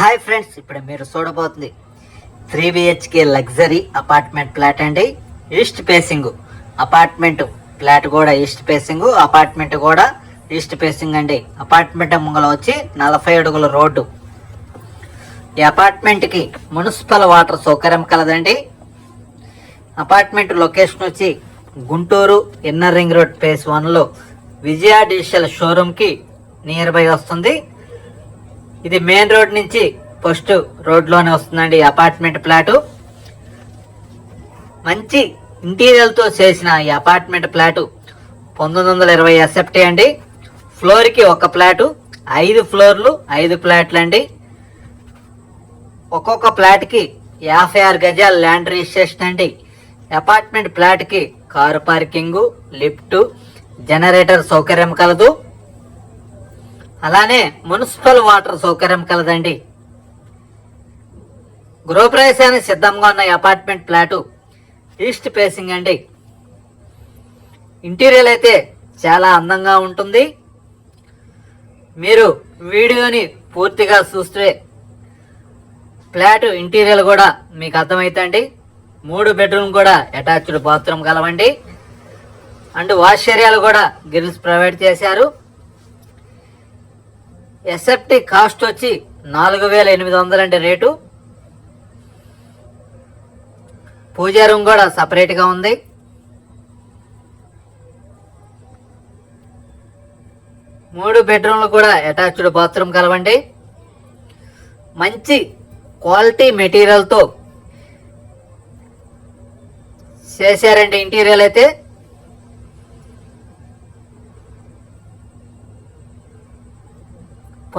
Hi friends ఇప్పుడు మీరు చూడబోతుంది three BHK luxury apartment flat అండి. ఈస్ట్ ఫేసింగ్ అపార్ట్మెంట్ ఫ్లాట్ కూడా ఈస్ట్ ఫేసింగ్ అపార్ట్మెంట్ కూడా ఈస్ట్ ఫేసింగ్ అండి. అపార్ట్మెంట్ ముంగల వచ్చి నలభై అడుగుల రోడ్డు. ఈ అపార్ట్మెంట్కి మున్సిపల్ వాటర్ సౌకర్యం కలదండి. అపార్ట్మెంట్ లొకేషన్ వచ్చి Guntur inner ring road phase వన్లో విజయ డిజిటల్ షోరూమ్కి నియర్ బై వస్తుంది. ఇది మెయిన్ రోడ్ నుంచి ఫస్ట్ రోడ్లోనే వస్తుందండి అపార్ట్మెంట్ ప్లాటు. మంచి ఇంటీరియర్తో చేసిన ఈ అపార్ట్మెంట్ ప్లాటు పంతొమ్మిది వందల ఇరవై ఎస్ఎఫ్టీ అండి. ఫ్లోర్కి ఒక ప్లాటు ఐదు ఫ్లోర్లు ఐదు ఫ్లాట్లు అండి ఒక్కొక్క ఫ్లాట్కి యాభై ఆరు గజాల ల్యాండ్ రిజిస్ట్రేషన్ అండి. అపార్ట్మెంట్ ప్లాట్కి కారు పార్కింగు లిఫ్ట్ జనరేటర్ సౌకర్యం కలదు. అలానే మున్సిపల్ వాటర్ సౌకర్యం కలదండి. గృహప్రవేశానికి సిద్ధంగా ఉన్న అపార్ట్మెంట్ ఫ్లాటు ఈస్ట్ ఫేసింగ్ అండి. ఇంటీరియర్ అయితే చాలా అందంగా ఉంటుంది. మీరు వీడియోని పూర్తిగా చూస్తే ఫ్లాట్ ఇంటీరియర్ కూడా మీకు అర్థమైందండి మూడు బెడ్రూమ్ కూడా అటాచ్డ్ బాత్రూమ్ కలవండి. అండ్ వాష్ ఏరియాలు కూడా గిరిల్స్ ప్రొవైడ్ చేశారు. ఎస్ఎఫ్టి కాస్ట్ వచ్చి నాలుగు వేల ఎనిమిది వందలండి రేటు. పూజా రూమ్ కూడా సపరేట్గా ఉంది. మూడు బెడ్రూమ్లు కూడా అటాచ్డ్ బాత్రూమ్ కలవండి. మంచి క్వాలిటీ మెటీరియల్తో చేశారండి ఇంటీరియర్ అయితే.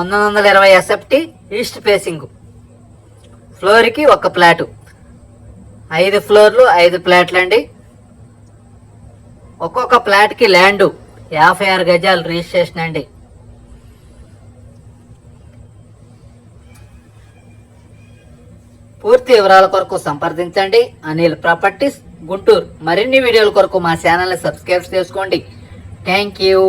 పంతొమ్మిది వందల ఇరవై ఎస్ఎఫ్టీ ఈస్ట్ ఫేసింగ్ ఫ్లోర్కి ఒక ప్లాటు. ఐదు ఫ్లోర్లు ఐదు ఫ్లాట్లు అండి ఒక్కొక్క ఫ్లాట్కి ల్యాండ్ యాభై ఆరు గజాలు రిజిస్ట్రేషన్ అండి. పూర్తి వివరాల కొరకు సంప్రదించండి. అనిల్ ప్రాపర్టీస్ గుంటూరు. మరిన్ని వీడియోల కొరకు మా ఛానల్ని సబ్స్క్రైబ్ చేసుకోండి. Thank you.